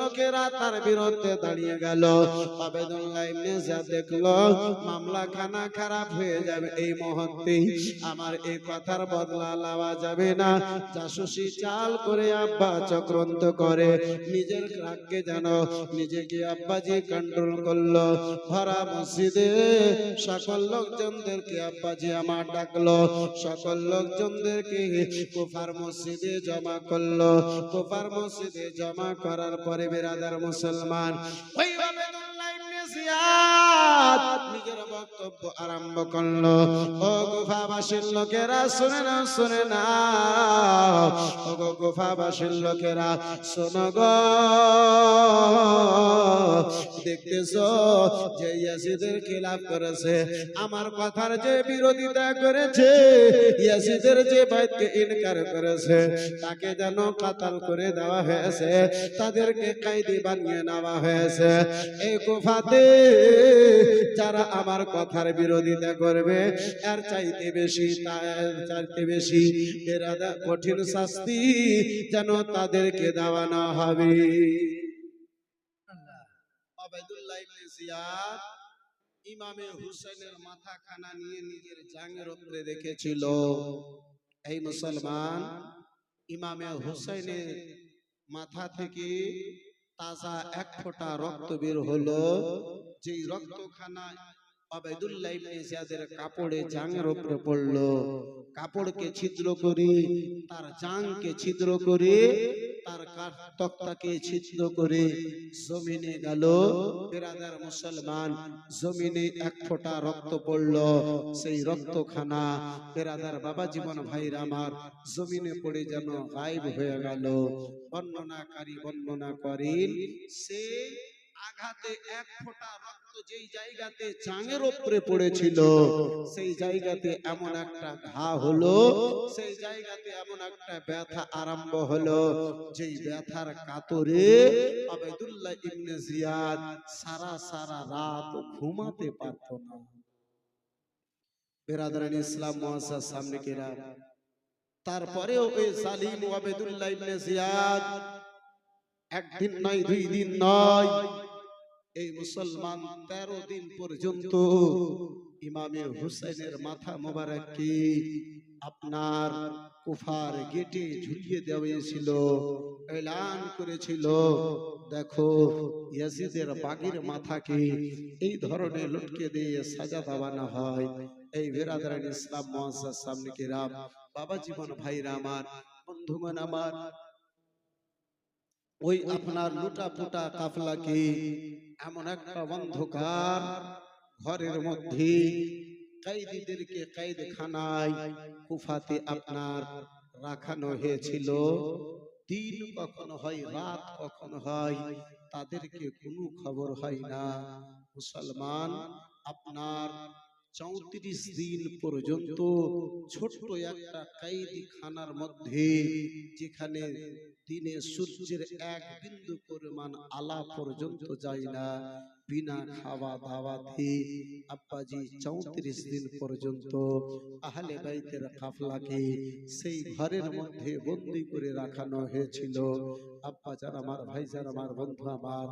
লোকেরা তার বিরুদ্ধে দাঁড়িয়ে গেল। আবেদুল্লাহ ইবনে জিয়াদ দেখল মামলা খানা খারাপ হয়ে যাবে এই মুহূর্তে। আমার এই কথার বদলা লওয়া যাবে না। জাসুসি চাল করে আব্বা চক্রান্ত করে। নিজের রাগকে জানো নিজেকে আব্বাজি কন্ট্রোল করল। ভরা মসজিদে সকল লোকজনদেরকে আব্বাজি আমার ডাকলো। সকল লোকজনদেরকে কুফার মসজিদে জমা করল। কুফার মসজিদে জমা করার পরে বেরাদার মুসলমান। ওই জিয়াদ নিজের বক্তব্য আরম্ভ করল। ও গুফাবাসীর লোকেরা, শুনে না শুনে না ও গো গুফাবাসীর লোকেরা, শোনো দেখতেছো যে ইয়াসিদের খিলাফ করেছে? আমার কথার যে বিরোধিতা করেছে, ইয়াসিদের যে বাইতকে ইনকার করেছে, তাকে যেন কাতাল করে দেওয়া হয়েছে, তাদেরকে কায়দি বানিয়ে নেওয়া হয়েছে। এই গুফাতে যারা আমার কথার বিরোধিতা করবে, এর চাইতে বেশি চাইতে বেশি এরাদা কঠিন শাস্তি যেন তাদেরকে দেওয়ানো হবে। ইমামে হুসেনের মাথা খানা নিয়ে নিজের জাঙ্গের উপরে রেখেছিল। এই মুসলমান ইমামে হুসাইনের মাথা থেকে তাজা এক ফোঁটা রক্ত বের হলো। যেই রক্তখানা আবেদুল্লাহ ইবনে জিয়াদের কাপড়ে জাঙ্গের উপরে পড়ল কাপড়কে ছিদ্র করে তার জাংকে ছিদ্র করে তার কাঠ তক্তাকে ছিদ্র করে জমিনে গেল বেরাদার মুসলমান জমিনে এক ফোঁটা রক্ত পড়ল সেই রক্তখানা বেরাদার বাবা জীবন ভাইরা আমার জমিনে পড়ে যেন গায়েব হয়ে গেল বর্ণনাকারী বর্ণনা করেন সে আঘাতে এক ফোঁটা রক্ত যেই জায়গাতে চাঙের উপরে পড়েছিল সেই জায়গাতে এমন একটা ঘা হলো সেই জায়গাতে এমন একটা ব্যথা আরম্ভ হলো যেই ব্যথার কাতরে আবেদুল্লাহ ইবনে জিয়াদ সারা সারা রাত ঘুমাতে পারত না। বেরাদারান ইসলাম মহাসার সামনে কেরা তারপরেও ওই সালিম আবেদুল্লাহ ইবনে জিয়াদ একদিন নয় দুই দিন নয় এই মুসলমান তেরো দিন পর্যন্ত ইমামে হুসাইনের মাথা মোবারককে আপনার কুফার গেটে ঝুলিয়ে দেওয়াছিল এলান করেছিল। দেখো, ইয়াজিদের বাগির মাথাকে এই ধরনের লটকে দিয়ে সাজা দেওয়ানো হয়। এই বেরাদারান ইসলাম, মহাসার সামনে কিরাম, বাবা জীবন ভাইরা আমার, বন্ধুগণ আমার ওই আপনার লুটা পুটা কাফলাকে এমন একটা অন্ধকার ঘরের মধ্যে কাইদিদেরকে কাইদখানায় কুফাতে আপনার রাখানো হয়েছিল। দিন কখন হয় রাত কখন হয় তাদেরকে কোনো খবর হয় না। মুসলমান আপনার চৌত্রিশ দিন পর্যন্ত ছোট্ট একটা কাইদি খানার মধ্যে যেখানে দিনে সূর্যের এক বিন্দু পরিমাণ আলা পর্যন্ত যায় না। বিনা খাওয়া দাওয়াতে আব্বাজি চৌত্রিশ দিন পর্যন্ত আহলে বাইতের কাফলাকে সেই ঘরের মধ্যে বন্দি করে রাখানো হয়েছিল। আব্বা যার আমার ভাই যার আমার বন্ধু আমার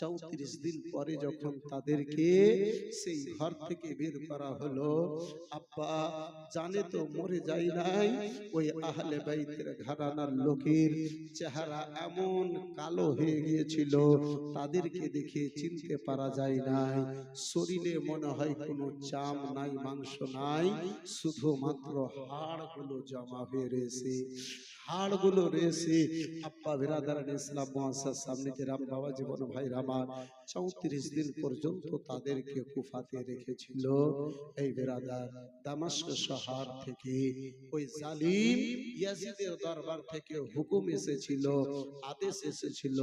চৌত্রিশ দিন পরে যখন তাদেরকে সেই ঘর থেকে বের করা হলো, আব্বা জানে তো মরে যায় নাই, ওই আহলে বাইতের ঘরানার লোকের চেহারা এমন কালো হয়ে গিয়েছিল, তাদেরকে দেখে চিনতে পারা যায় নাই। শরীরে মনে হয় কোনো চাম নাই, মাংস নাই, শুধুমাত্র হাড়গুলো জমা হয়ে রয়েছে। হাড়গুলো রয়েছে। আপা বিরাদারান ইসলাম মহাসার সামনে যে রাম বাবা জীবন ভাই রামার চৌত্রিশ দিন পর্যন্ত তাদেরকে কুফাতে রেখেছিল। এই বেরাদার দামাস্ক শহর থেকে ওই জালিম ইয়াজিদের দরবার থেকে হুকুম এসেছিল, আদেশ এসেছিল,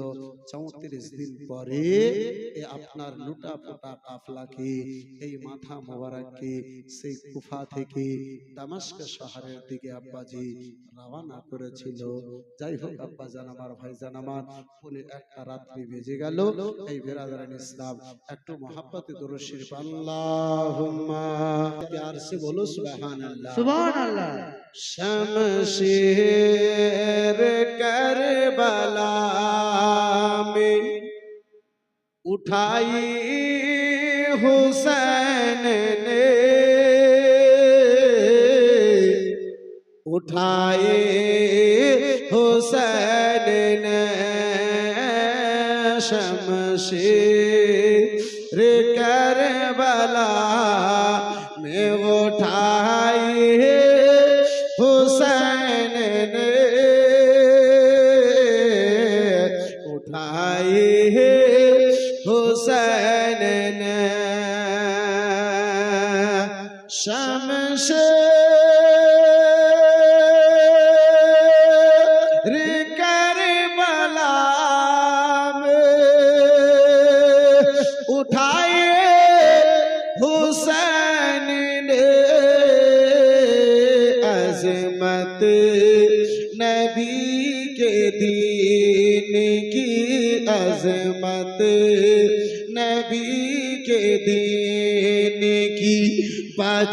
চৌত্রিশ দিন পরে আপনার লুটা পোটা কাফলাকে, এই মাথা মোবারককে সেই কুফা থেকে দামাস্ক শহরের দিকে আব্বাজি রওনা করেছিল। যাই হোক আব্বা জান আমার ভাই জান আমার পুনে একটা রাত্রি বেজে গেল। এই বেরাদারান ইসলাম একটু মহাব্বতে দরুদ শরীফ আল্লাহুম্মা প্যার সে বলো সুবহানাল্লাহ সুবহান আল্লাহ शमशीर करबला में उठाई हुसैन ने उठाए हुसैन ने शमशीर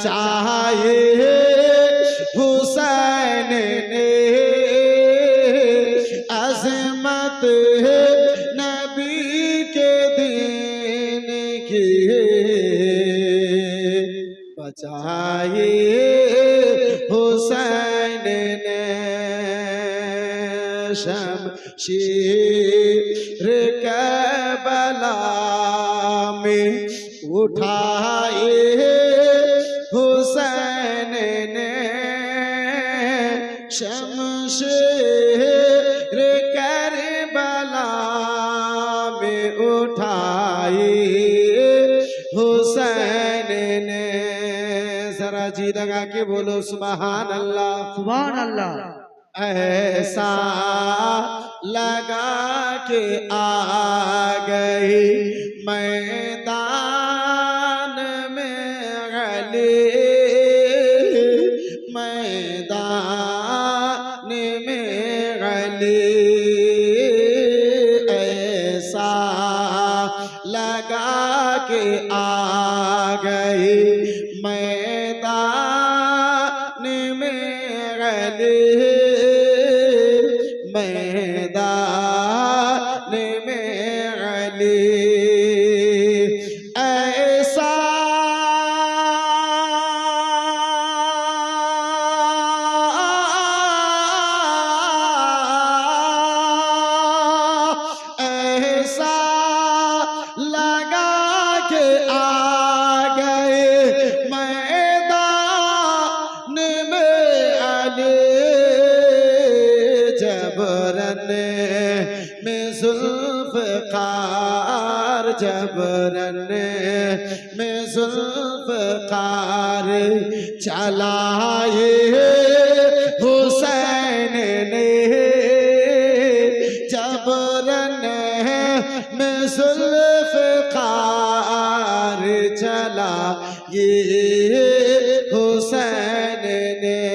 চাহে হুসেন شمشیر کربلا میں اٹھائی۔ حسین نے ذرا جی لگا کے بولو سبحان اللہ۔ سبحان اللہ۔ ایسا لگا کہ آ گئی۔ میں में गले جبرن میں ذوالفقار چلائے حسین نے جبرن میں ذوالفقار چلا یہ حسین نے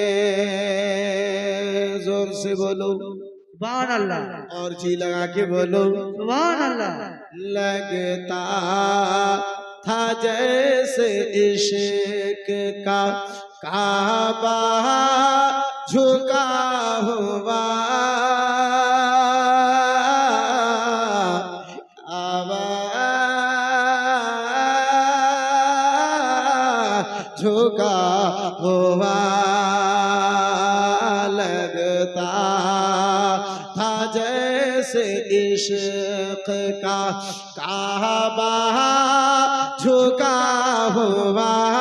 زور سے بولو۔ سبحان اللہ۔ اور جی لگا کے بولو۔ سبحان اللہ۔ لگتا تھا جیسے عشق کا کعبہ جھکا ہوا۔ جھکا ہوا۔ لگتا تھا جیسے عشق का काबा झुका हुआ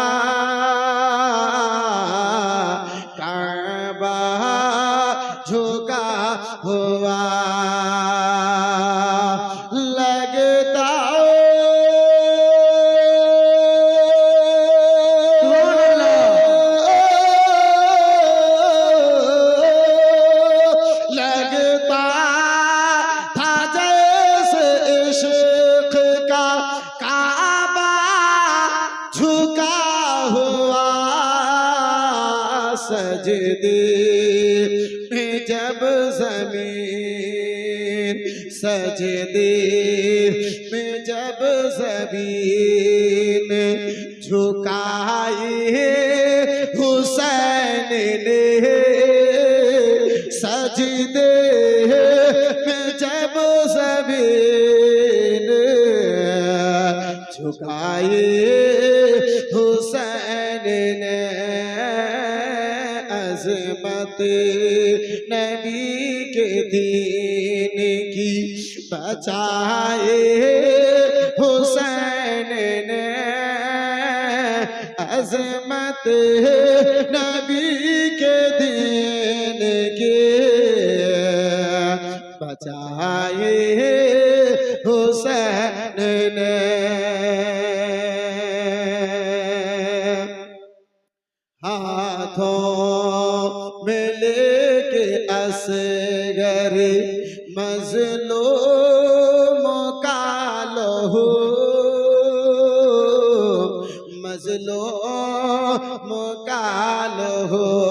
سجدے میں جب زبین جھکائی ہے बचाए हुसैन ने अजमत नबी के दीन के बचाए ہو۔ مظلوم کا ہو۔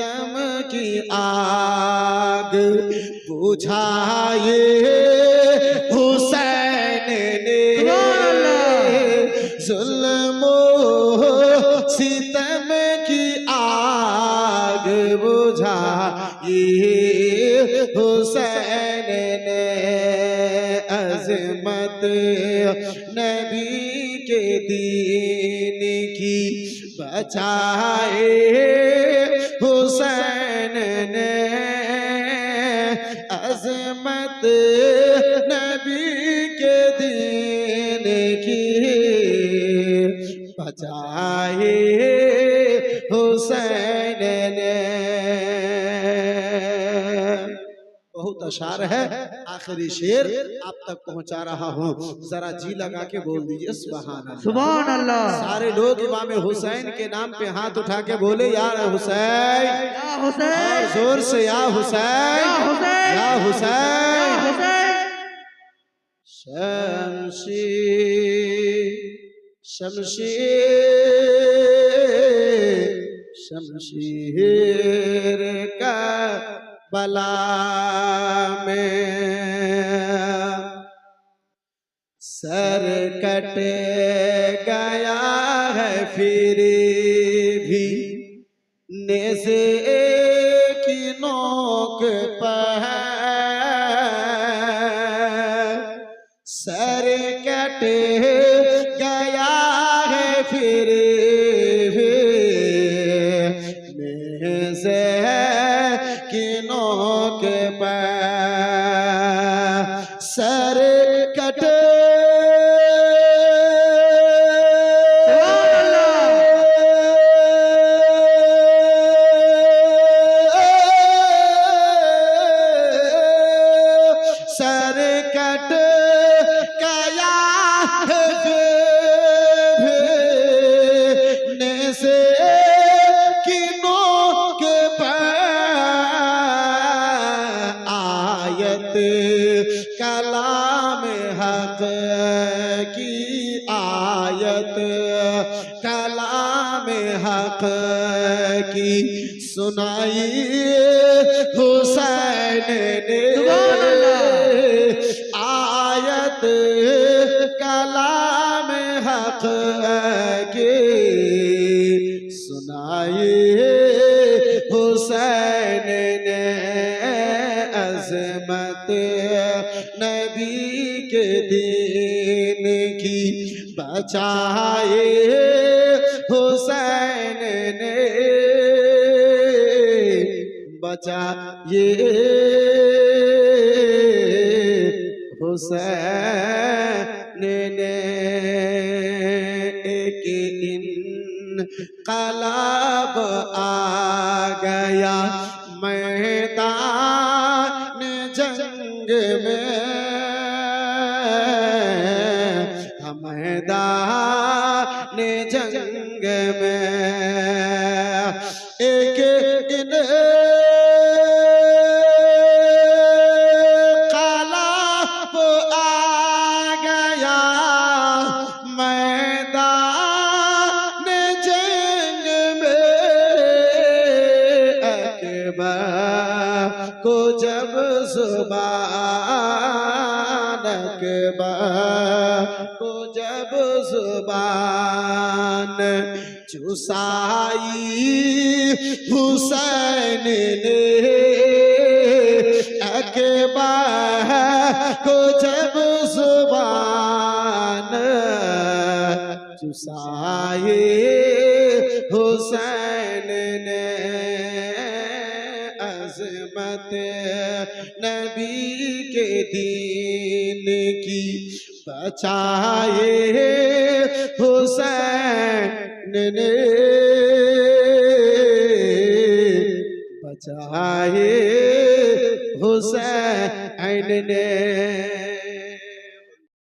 ستم کی آگ بجھائے۔ حسین نے ظلم و ستم کی آگ بجھائے حسین نے عظمت نبی کے دین کی بچائے۔ ने अजमत नबी के दीन की बचाए हुसैन ने اشار ہے آخری شیر آپ تک پہنچا رہا ہوں۔ ذرا جی لگا کے بول دیجیے سبحان اللہ۔ سبحان اللہ۔ سارے لوگ امام حسین کے نام پہ ہاتھ اٹھا کے بولے یا حسین۔ یا حسین۔ ہاں، زور سے یا حسین۔ یا حسین۔ یا حسین۔ شمشی شمشی شمشیر۔ بلا میں سر کٹ گیا ہے پھر بھی نیزے کی نوک پہ سرکٹ کیا سے کنوں کے پر آیت کلام حق کی آیت کلام حق کی سنائی حسین نے حقیقت کلام حق کی۔ سنائی حسین نے عظمت نبی کے دین کی۔ بچائے حسین نے بچا हुसैन ने एक इन कला अब आ गया ماں کو جب زبان چسائی حسین نے اکبر کو جب زبان چسائی حسین نے عظمت نبی کے دین बचाए हुसैन ने बचाए हुसैन ने